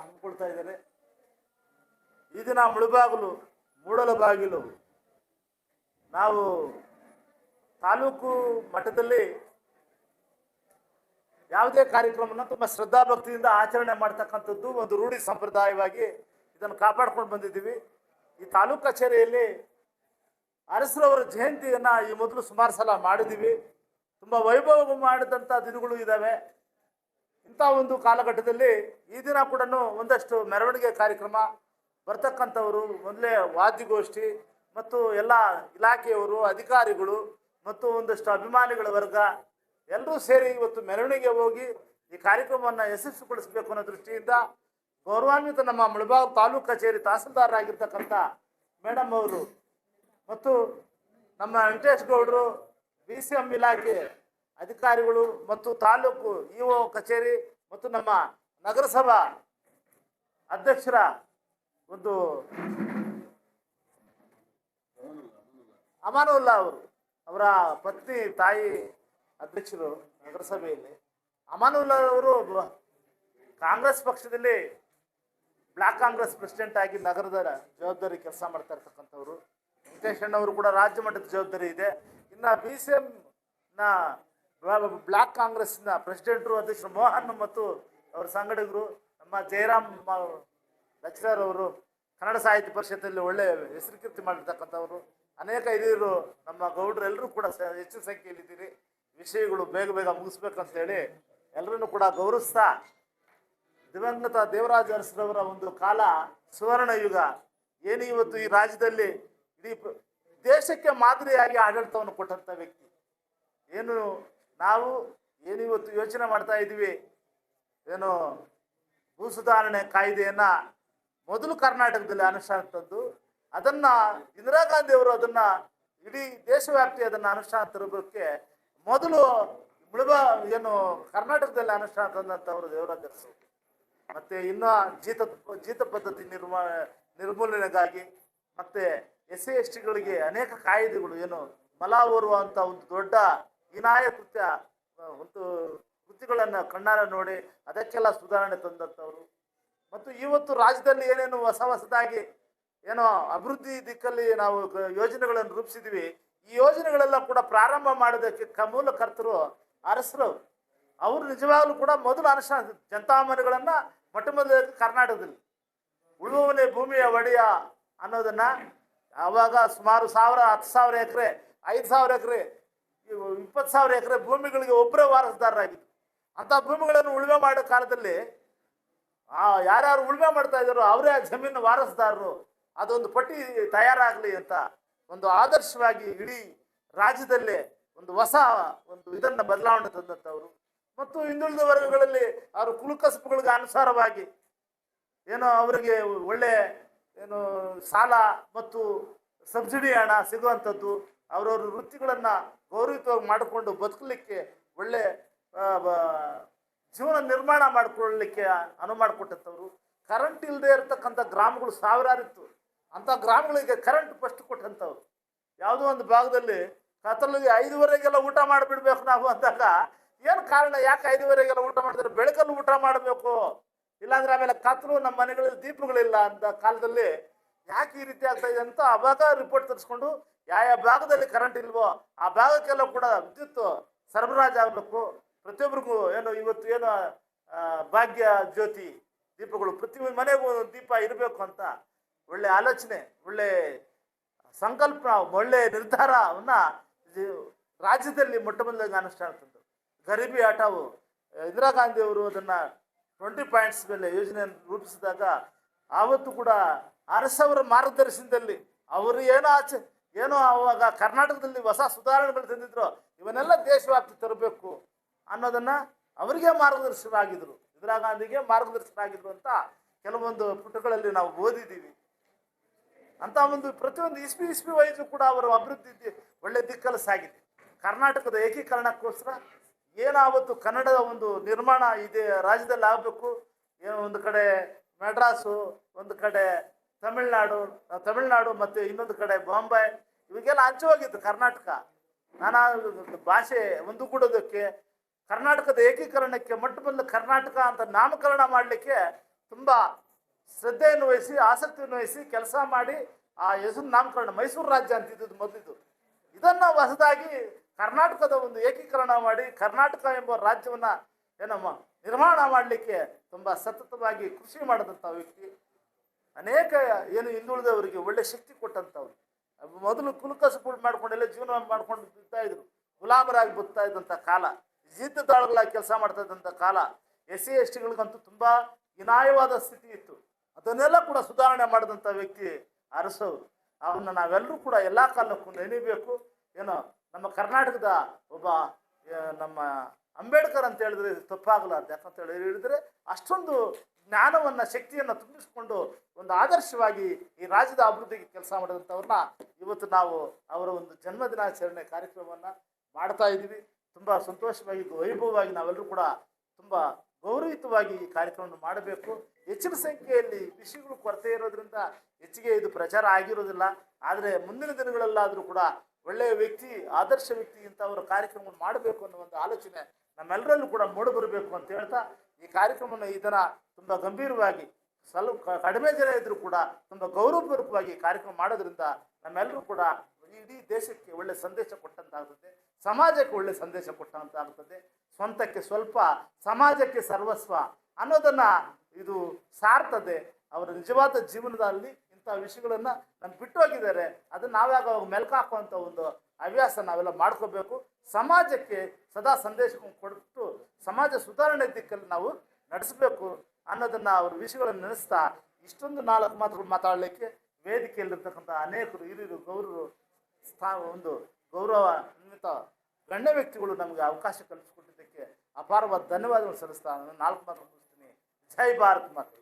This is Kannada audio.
ಹಮ್ಮಿಕೊಳ್ತಾ ಇದ್ದಾರೆ. ಮುಳುಬಾಗಿಲು, ಮೂಡಲ ಬಾಗಿಲು. ನಾವು ತಾಲೂಕು ಮಟ್ಟದಲ್ಲಿ ಯಾವುದೇ ಕಾರ್ಯಕ್ರಮವನ್ನು ತುಂಬ ಶ್ರದ್ಧಾಭಕ್ತಿಯಿಂದ ಆಚರಣೆ ಮಾಡ್ತಕ್ಕಂಥದ್ದು ಒಂದು ರೂಢಿ ಸಂಪ್ರದಾಯವಾಗಿ ಇದನ್ನು ಕಾಪಾಡ್ಕೊಂಡು ಬಂದಿದ್ದೀವಿ. ಈ ತಾಲೂಕು ಕಚೇರಿಯಲ್ಲಿ ಅರಸರವರ ಜಯಂತಿಯನ್ನು ಈ ಮೊದಲು ಸುಮಾರು ಸಲ ಮಾಡಿದ್ದೀವಿ ತುಂಬ ವೈಭವ ಮಾಡಿದಂಥ ದಿನಗಳು ಇದ್ದಾವೆ ಇಂಥ ಒಂದು ಕಾಲಘಟ್ಟದಲ್ಲಿ ಈ ದಿನ ಕೂಡ ಒಂದಷ್ಟು ಮೆರವಣಿಗೆ ಕಾರ್ಯಕ್ರಮ ಬರ್ತಕ್ಕಂಥವರು, ಮೊದಲೇ ವಾದ್ಯಗೋಷ್ಠಿ ಮತ್ತು ಎಲ್ಲ ಇಲಾಖೆಯವರು, ಅಧಿಕಾರಿಗಳು ಮತ್ತು ಒಂದಷ್ಟು ಅಭಿಮಾನಿಗಳ ವರ್ಗ ಎಲ್ಲರೂ ಸೇರಿ ಇವತ್ತು ಮೆರವಣಿಗೆ ಹೋಗಿ ಈ ಕಾರ್ಯಕ್ರಮವನ್ನು ಯಶಸ್ವಿಗೊಳಿಸಬೇಕು ಅನ್ನೋ ದೃಷ್ಟಿಯಿಂದ ಗೌರವಾನ್ವಿತ ನಮ್ಮ ಮುಳಬಾಗ್ ತಾಲೂಕು ಕಚೇರಿ ತಹಸೀಲ್ದಾರರಾಗಿರ್ತಕ್ಕಂಥ ಮೇಡಮ್ ಅವರು ಮತ್ತು ನಮ್ಮ ವೆಂಕಟೇಶ್ ಗೌಡರು ಬಿ ಸಿ ಎಂ ಇಲಾಖೆ ಅಧಿಕಾರಿಗಳು ಮತ್ತು ತಾಲೂಕು ಇ ಒ ಕಚೇರಿ ಮತ್ತು ನಮ್ಮ ನಗರಸಭಾ ಅಧ್ಯಕ್ಷರ ಒಂದು ಅಮಾನುಲ್ಲಾ ಅವರು, ಅವರ ಪತ್ನಿ, ತಾಯಿ ಅಧ್ಯಕ್ಷರು ನಗರಸಭೆಯಲ್ಲಿ. ಅಮಾನುಲ್ಲಾ ಅವರು ಕಾಂಗ್ರೆಸ್ ಪಕ್ಷದಲ್ಲಿ ಬ್ಲಾಕ್ ಕಾಂಗ್ರೆಸ್ ಪ್ರೆಸಿಡೆಂಟ್ ಆಗಿ ನಗರದ ಜವಾಬ್ದಾರಿ ಕೆಲಸ ಮಾಡ್ತಾ ಇರ್ತಕ್ಕಂಥವ್ರು. ವೆಂಕಟೇಶ್ ಅಣ್ಣವರು ಕೂಡ ರಾಜ್ಯ ಮಟ್ಟದ ಜವಾಬ್ದಾರಿ ಇದೆ. ಇನ್ನು ಬಿ ಸಿ ಎಂ ನ ಬ್ಲಾಕ್ ಕಾಂಗ್ರೆಸ್ನ ಪ್ರೆಸಿಡೆಂಟರು ಅಧ್ಯಕ್ಷರು ಮೋಹನ್ ಮತ್ತು ಅವರ ಸಂಘಟಕರು ನಮ್ಮ ಜಯರಾಮ್ ಲೆಕ್ಚರರ್ ಅವರು ಕನ್ನಡ ಸಾಹಿತ್ಯ ಪರಿಷತ್ತಲ್ಲಿ ಒಳ್ಳೆ ಹೆಸರು ಕೀರ್ತಿ ಮಾಡಿರ್ತಕ್ಕಂಥವ್ರು. ಅನೇಕ ಹಿರಿಯರು ನಮ್ಮ ಗೌಡರು ಎಲ್ಲರೂ ಕೂಡ ಹೆಚ್ಚಿನ ಸಂಖ್ಯೆಯಲ್ಲಿದ್ದೀರಿ. ವಿಷಯಗಳು ಬೇಗ ಬೇಗ ಮುಗಿಸ್ಬೇಕಂತೇಳಿ ಎಲ್ಲರನ್ನು ಕೂಡ ಗೌರವಿಸ್ತಾ ದಿವಂಗತ ದೇವರಾಜ ಅರಸರವರ ಒಂದು ಕಾಲ ಸುವರ್ಣ ಯುಗ. ಏನು ಇವತ್ತು ಈ ರಾಜ್ಯದಲ್ಲಿ ಇಡೀ ದೇಶಕ್ಕೆ ಮಾದರಿಯಾಗಿ ಆಡಳಿತವನ್ನು ಕೊಟ್ಟಂಥ ವ್ಯಕ್ತಿ. ಏನು ನಾವು ಏನು ಇವತ್ತು ಯೋಚನೆ ಮಾಡ್ತಾ ಇದ್ದೀವಿ? ಏನು ಭೂ ಸುಧಾರಣೆ ಕಾಯ್ದೆಯನ್ನು ಮೊದಲು ಕರ್ನಾಟಕದಲ್ಲಿ ಅನುಷ್ಠಾನ ತಂದು ಅದನ್ನ ಇಂದಿರಾ ಗಾಂಧಿಯವರು ಅದನ್ನು ಇಡೀ ದೇಶವ್ಯಾಪ್ತಿ ಅದನ್ನ ಅನುಷ್ಠಾನ ತರೋದಕ್ಕೆ ಮೊದಲು ಮುಳುಬ, ಏನು ಕರ್ನಾಟಕದಲ್ಲಿ ಅನುಷ್ಠಾನ ತಂದಂಥವರು ದೇವರಾಜ ಅರಸು ಮತ್ತೆ ಇನ್ನು ಜೀತ ಜೀತ ಪದ್ಧತಿ ನಿರ್ಮಾ, ನಿರ್ಮೂಲನೆಗಾಗಿ ಮತ್ತೆ ಎಸ್ ಸಿ ಎಸ್ ಟಿಗಳಿಗೆ ಅನೇಕ ಕಾಯಿದೆಗಳು, ಏನು ಮಲ ಓರುವಂಥ ಒಂದು ದೊಡ್ಡ ಹೀನಾಯ ಕೃತ್ಯ, ಒಂದು ಕೃತಿಗಳನ್ನು ಕಣ್ಣಾರ ನೋಡಿ ಅದಕ್ಕೆಲ್ಲ ಸುಧಾರಣೆ ತಂದಂಥವ್ರು. ಮತ್ತು ಇವತ್ತು ರಾಜ್ಯದಲ್ಲಿ ಏನೇನು ಹೊಸ ಹೊಸದಾಗಿ ಏನೋ ಅಭಿವೃದ್ಧಿ ದಿಕ್ಕಲ್ಲಿ ನಾವು ಯೋಜನೆಗಳನ್ನು ರೂಪಿಸಿದ್ವಿ, ಈ ಯೋಜನೆಗಳೆಲ್ಲ ಕೂಡ ಪ್ರಾರಂಭ ಮಾಡೋದಕ್ಕೆ ಮೂಲಕರ್ತರು ಮೂಲ ಕರ್ತರು ಅರಸರು. ಅವರು ನಿಜವಾಗ್ಲೂ ಕೂಡ ಮೊದಲು ಅನುಷ್ಠಾನ ಜನತಾ ಮನೆಗಳನ್ನ ಮೊಟ್ಟ ಮೊದಲ ಕರ್ನಾಟಕದಲ್ಲಿ. ಉಳುವವನೇ ಭೂಮಿಯ ಒಡೆಯ ಅನ್ನೋದನ್ನ ಆವಾಗ ಸುಮಾರು ಸಾವಿರ, ಹತ್ತು ಸಾವಿರ ಎಕರೆ, ಐದು ಸಾವಿರ ಎಕರೆ ಇಪ್ಪತ್ತು ಸಾವಿರ ಎಕರೆ ಭೂಮಿಗಳಿಗೆ ಒಬ್ಬರೇ ವಾರಸುದಾರರಾಗಿತ್ತು ಅಂಥ ಭೂಮಿಗಳನ್ನು ಉಳುಮೆ ಮಾಡೋ ಕಾಲದಲ್ಲಿ ಆ ಯಾರ್ಯಾರು ಉಳುಮೆ ಮಾಡ್ತಾ ಇದ್ದಾರೋ ಅವರೇ ಆ ಜಮೀನು ವಾರಸುದಾರರು. ಅದೊಂದು ಪಟ್ಟಿ ತಯಾರಾಗಲಿ ಅಂತ ಒಂದು ಆದರ್ಶವಾಗಿ ಇಡೀ ರಾಜ್ಯದಲ್ಲೇ ಒಂದು ಹೊಸ ಒಂದು ಇದನ್ನು ಬದಲಾವಣೆ ತಂದಂಥವ್ರು. ಮತ್ತು ಹಿಂದುಳಿದ ವರ್ಗಗಳಲ್ಲಿ ಅವರು ಕುಲುಕಸಬುಗಳಿಗೆ ಅನುಸಾರವಾಗಿ ಏನೋ ಅವರಿಗೆ ಒಳ್ಳೆ ಏನು ಸಾಲ ಮತ್ತು ಸಬ್ಸಿಡಿ ಹಣ ಸಿಗುವಂಥದ್ದು, ಅವರವ್ರ ವೃತ್ತಿಗಳನ್ನು ಗೌರವಿತವಾಗಿ ಮಾಡಿಕೊಂಡು ಬದುಕಲಿಕ್ಕೆ ಒಳ್ಳೆ ಜೀವನ ನಿರ್ಮಾಣ ಮಾಡಿಕೊಳ್ಳಲಿಕ್ಕೆ ಅನುವು ಮಾಡಿಕೊಟ್ಟಂಥವ್ರು ಕರೆಂಟ್ ಇಲ್ಲದೆ ಇರತಕ್ಕಂಥ ಗ್ರಾಮಗಳು ಸಾವಿರಾರು ಇತ್ತು ಅಂಥ ಗ್ರಾಮಗಳಿಗೆ ಕರೆಂಟ್ ಫಸ್ಟ್ ಕೊಟ್ಟಂಥವ್ರು. ಯಾವುದೋ ಒಂದು ಭಾಗದಲ್ಲಿ ಕತ್ತಲಿಗೆ ಐದುವರೆಗೆಲ್ಲ ಊಟ ಮಾಡಿಬಿಡ್ಬೇಕು ನಾವು ಅಂದಾಗ ಏನು ಕಾರಣ? ಯಾಕೆ ಐದುವರೆಗೆಲ್ಲ ಊಟ ಮಾಡಿದ್ರೆ ಬೆಳಕಲ್ಲಿ ಊಟ ಮಾಡಬೇಕು. ಇಲ್ಲಾಂದ್ರೆ ಆಮೇಲೆ ಕತ್ತಲು ನಮ್ಮ ಮನೆಗಳಲ್ಲಿ ದೀಪಗಳಿಲ್ಲ ಅಂತ ಕಾಲದಲ್ಲಿ ಯಾಕೆ ಈ ರೀತಿ ಆಗ್ತಾ ಇದೆ ಅಂತ ಅವಾಗ ರಿಪೋರ್ಟ್ ತರಿಸ್ಕೊಂಡು ಯಾವ ಯಾವ ಭಾಗದಲ್ಲಿ ಕರೆಂಟ್ ಇಲ್ವೋ ಆ ಭಾಗಕ್ಕೆಲ್ಲ ಕೂಡ ವಿದ್ಯುತ್ ಸರಬರಾಜು ಆಗಬೇಕು. ಪ್ರತಿಯೊಬ್ಬರಿಗೂ ಏನು ಇವತ್ತು ಏನು ಭಾಗ್ಯ ಜ್ಯೋತಿ ದೀಪಗಳು ಪ್ರತಿ ಮನೆಗೂ ದೀಪ ಇರಬೇಕು ಅಂತ ಒಳ್ಳೆ ಆಲೋಚನೆ, ಒಳ್ಳೆ ಸಂಕಲ್ಪ, ಒಳ್ಳೆ ನಿರ್ಧಾರವನ್ನು ರಾಜ್ಯದಲ್ಲಿ ಮೊಟ್ಟ ಮೊದಲಿಗೆ ಅನುಷ್ಠಾನ ಗರೀಬಿ ಆಟವು. ಇಂದಿರಾ ಗಾಂಧಿ ಅವರು ಅದನ್ನ ಟ್ವೆಂಟಿ ಪಾಯಿಂಟ್ಸ್ ಮೇಲೆ ಯೋಜನೆಯನ್ನು ರೂಪಿಸಿದಾಗ ಆವತ್ತು ಕೂಡ ಅರಸವರ ಮಾರ್ಗದರ್ಶನದಲ್ಲಿ ಅವರು ಏನೋ ಆಚೆ, ಏನೋ ಅವಾಗ ಕರ್ನಾಟಕದಲ್ಲಿ ಹೊಸ ಸುಧಾರಣೆಗಳು ತಂದಿದ್ರು, ಇವನ್ನೆಲ್ಲ ದೇಶವ್ಯಾಪ್ತಿ ತರಬೇಕು ಅನ್ನೋದನ್ನ ಅವರಿಗೆ ಮಾರ್ಗದರ್ಶಕರಾಗಿದ್ರು ಇಂದಿರಾ ಗಾಂಧಿಗೆ ಮಾರ್ಗದರ್ಶಕರಾಗಿದ್ರು ಅಂತ ಕೆಲವೊಂದು ಪುಟಗಳಲ್ಲಿ ನಾವು ಓದಿದ್ದೀವಿ. ಅಂತ ಒಂದು ಪ್ರತಿಯೊಂದು ಇಸ್ಪಿ ಇಸ್ಪಿ ವಯಸ್ಸು ಕೂಡ ಅವರ ಅಭಿವೃದ್ಧಿ, ಒಳ್ಳೆ ದಿಕ್ಕಲ್ಲಿ ಸಾಗಿದೆ. ಕರ್ನಾಟಕದ ಏಕೀಕರಣಕ್ಕೋಸ್ಕರ ಏನಾವತ್ತು ಕನ್ನಡದ ಒಂದು ನಿರ್ಮಾಣ ಇದೆ, ರಾಜ್ಯದಲ್ಲಿ ಆಗಬೇಕು, ಏನೋ ಒಂದು ಕಡೆ ಮೆಡ್ರಾಸು ಒಂದು ಕಡೆ ತಮಿಳ್ನಾಡು ತಮಿಳ್ನಾಡು ಮತ್ತು ಇನ್ನೊಂದು ಕಡೆ ಬಾಂಬೆ, ಇವಾಗೆಲ್ಲ ಹೋಗಿತ್ತು ಕರ್ನಾಟಕ. ನಾನಾ ಭಾಷೆ ಒಂದುಗೂಡೋದಕ್ಕೆ, ಕರ್ನಾಟಕದ ಏಕೀಕರಣಕ್ಕೆ ಮೊಟ್ಟಮೊದಲು ಕರ್ನಾಟಕ ಅಂತ ನಾಮಕರಣ ಮಾಡಲಿಕ್ಕೆ ತುಂಬ ಶ್ರದ್ಧೆಯನ್ನು ವಹಿಸಿ, ಆಸಕ್ತಿಯನ್ನು ವಹಿಸಿ ಕೆಲಸ ಮಾಡಿ ಆ ಹೆಸರು ನಾಮಕರಣ, ಮೈಸೂರು ರಾಜ್ಯ ಅಂತಿದ್ದು ಮೊದಲಿದ್ದು. ಇದನ್ನು ಹೊಸದಾಗಿ ಕರ್ನಾಟಕದ ಒಂದು ಏಕೀಕರಣ ಮಾಡಿ ಕರ್ನಾಟಕ ಎಂಬ ರಾಜ್ಯವನ್ನ ಏನಮ್ಮ, ನಿರ್ಮಾಣ ಮಾಡಲಿಕ್ಕೆ ತುಂಬ ಸತತವಾಗಿ ಕೃಷಿ ಮಾಡಿದಂಥ ವ್ಯಕ್ತಿ. ಅನೇಕ ಏನು ಹಿಂದುಳಿದವರಿಗೆ ಒಳ್ಳೆ ಶಕ್ತಿ ಕೊಟ್ಟಂಥವ್ರು ಮೊದಲು ಕುಲಕಸಬುಗಳು ಮಾಡ್ಕೊಂಡೆಲ್ಲ ಜೀವನ ಮಾಡ್ಕೊಂಡು ಬಿಡ್ತಾ ಇದ್ರು. ಗುಲಾಮರಾಗಿ ಬರ್ತಾ ಇದ್ದಂಥ ಕಾಲ ಜೀತದಾಳುಗಳಾಗಿ ಕೆಲಸ ಮಾಡ್ತಾ ಇದ್ದಂಥ ಕಾಲ ಎಸ್ ಸಿ ಎಸ್ ಟಿಗಳಿಗಂತೂ ತುಂಬ ಹೀನಾಯವಾದ ಸ್ಥಿತಿ ಇತ್ತು. ಅದನ್ನೆಲ್ಲ ಕೂಡ ಸುಧಾರಣೆ ಮಾಡಿದಂಥ ವ್ಯಕ್ತಿ ಅರಸವರು ಅವನ್ನ ನಾವೆಲ್ಲರೂ ಕೂಡ ಎಲ್ಲ ಕಾಲಕ್ಕೂ ನೆನೀಬೇಕು. ಏನೋ ನಮ್ಮ ಕರ್ನಾಟಕದ ಒಬ್ಬ ನಮ್ಮ ಅಂಬೇಡ್ಕರ್ ಅಂತ ಹೇಳಿದ್ರೆ ತಪ್ಪಾಗಲಾರ್ದು ಯಾಕಂತ ಹೇಳಿ ಹೇಳಿದ್ರೆ ಅಷ್ಟೊಂದು ಜ್ಞಾನವನ್ನ, ಶಕ್ತಿಯನ್ನ ತುಂಬಿಸಿಕೊಂಡು ಒಂದು ಆದರ್ಶವಾಗಿ ಈ ರಾಜ್ಯದ ಅಭಿವೃದ್ಧಿಗೆ ಕೆಲಸ ಮಾಡಿದಂಥವ್ರನ್ನ ಇವತ್ತು ನಾವು ಅವರ ಒಂದು ಜನ್ಮದಿನಾಚರಣೆ ಕಾರ್ಯಕ್ರಮವನ್ನ ಮಾಡ್ತಾ ಇದ್ದೀವಿ. ತುಂಬ ಸಂತೋಷವಾಗಿ ವೈಭವವಾಗಿ ನಾವೆಲ್ಲರೂ ಕೂಡ ತುಂಬ ಗೌರವಯುತವಾಗಿ ಈ ಕಾರ್ಯಕ್ರಮವನ್ನು ಮಾಡಬೇಕು. ಹೆಚ್ಚಿನ ಸಂಖ್ಯೆಯಲ್ಲಿ ವಿಷಯಗಳು ಕೊರತೆ ಇರೋದ್ರಿಂದ ಹೆಚ್ಚಿಗೆ ಇದು ಪ್ರಚಾರ ಆಗಿರೋದಿಲ್ಲ. ಆದರೆ ಮುಂದಿನ ದಿನಗಳಲ್ಲಾದರೂ ಕೂಡ ಒಳ್ಳೆಯ ವ್ಯಕ್ತಿ, ಆದರ್ಶ ವ್ಯಕ್ತಿ ಇಂಥವರ ಕಾರ್ಯಕ್ರಮವನ್ನು ಮಾಡಬೇಕು ಅನ್ನೋ ಒಂದು ಆಲೋಚನೆ ನಮ್ಮೆಲ್ಲರಲ್ಲೂ ಕೂಡ ಮೂಡಿಬರಬೇಕು ಅಂತ ಹೇಳ್ತಾ ಈ ಕಾರ್ಯಕ್ರಮವನ್ನು ಈ ದಿನ ತುಂಬ ಗಂಭೀರವಾಗಿ ಸ್ವಲ್ಪ ಕಡಿಮೆ ಜನ ಇದ್ದರೂ ಕೂಡ ತುಂಬ ಗೌರವಪೂರ್ವಕವಾಗಿ ಕಾರ್ಯಕ್ರಮ ಮಾಡೋದ್ರಿಂದ ನಮ್ಮೆಲ್ಲರೂ ಕೂಡ ಇಡೀ ದೇಶಕ್ಕೆ ಒಳ್ಳೆ ಸಂದೇಶ ಕೊಟ್ಟಂತಾಗುತ್ತದೆ ಸಮಾಜಕ್ಕೆ ಒಳ್ಳೆ ಸಂದೇಶ ಕೊಟ್ಟಂತಾಗುತ್ತದೆ ಸ್ವಂತಕ್ಕೆ ಸ್ವಲ್ಪ, ಸಮಾಜಕ್ಕೆ ಸರ್ವಸ್ವ ಅನ್ನೋದನ್ನು ಇದು ಸಾರ್ತದೆ. ಅವರ ನಿಜವಾದ ಜೀವನದಲ್ಲಿ ಇಂಥ ವಿಷಯಗಳನ್ನು ನಮ್ಗೆ ಬಿಟ್ಟು ಹೋಗಿದ್ದಾರೆ. ಅದನ್ನ ನಾವ್ಯಾಗ ಮೆಲ್ಕು ಹಾಕುವಂಥ ಒಂದು ಹವ್ಯಾಸ ನಾವೆಲ್ಲ ಮಾಡ್ಕೋಬೇಕು. ಸಮಾಜಕ್ಕೆ ಸದಾ ಸಂದೇಶ ಕೊಟ್ಟು ಸಮಾಜ ಸುಧಾರಣೆ ದಿಕ್ಕಲ್ಲಿ ನಾವು ನಡೆಸಬೇಕು ಅನ್ನೋದನ್ನ ಅವ್ರ ವಿಷಯಗಳನ್ನು ನೆನೆಸ್ತಾ ಇಷ್ಟೊಂದು ನಾಲ್ಕು ಮಾತುಗಳು ಮಾತಾಡಲಿಕ್ಕೆ ವೇದಿಕೆಯಲ್ಲಿರ್ತಕ್ಕಂಥ ಅನೇಕರು ಹಿರಿಯರು, ಗೌರವರು, ಸ್ಥಾ, ಒಂದು ಗೌರವಾನ್ವಿತ ಗಣ್ಯ ವ್ಯಕ್ತಿಗಳು ನಮಗೆ ಅವಕಾಶ ಕಲ್ಪಿಸಿಕೊಟ್ಟಿದ್ದಕ್ಕೆ ಅಪಾರವಾದ ಧನ್ಯವಾದಗಳು ಸಲ್ಲಿಸ್ತಾ ನಾನು ನಾಲ್ಕು ಮಾತು ಮುಗಿಸ್ತೀನಿ. ಜೈ ಭಾರತ್ ಮಾತು.